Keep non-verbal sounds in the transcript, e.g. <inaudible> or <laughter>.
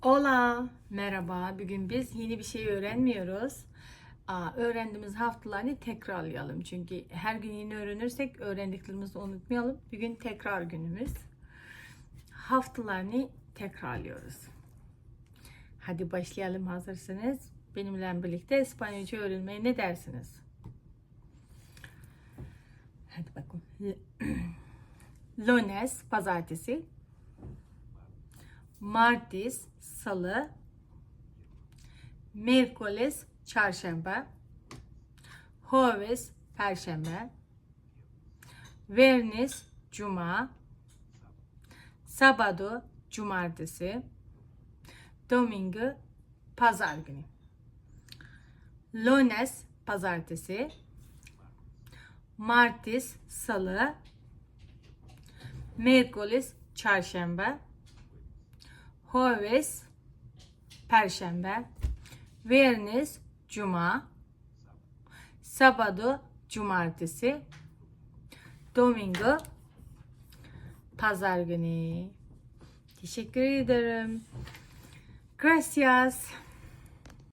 Hola, merhaba. Bugün biz yeni bir şey öğrenmiyoruz. Aa, öğrendiğimiz haftalarını tekrarlayalım. Çünkü her gün yeni öğrenirsek öğrendiklerimizi unutmayalım. Bugün tekrar günümüz. Haftalarını tekrarlıyoruz. Hadi başlayalım hazırsanız. Benimle birlikte İspanyolca öğrenmeye ne dersiniz? Hadi bakalım. <clears throat> Lunes, pazartesi. Martis, salı. Merkoles, çarşamba. Jueves, perşembe. Vernis, cuma. Sabado, cumartesi. Domingo, pazar günü. Lunes, pazartesi. Martis, salı. Merkoles, çarşamba. Jueves, Perşembe, Vernis, Cuma, Sabado, Cumartesi, Domingo, Pazar günü. Teşekkür ederim. Gracias.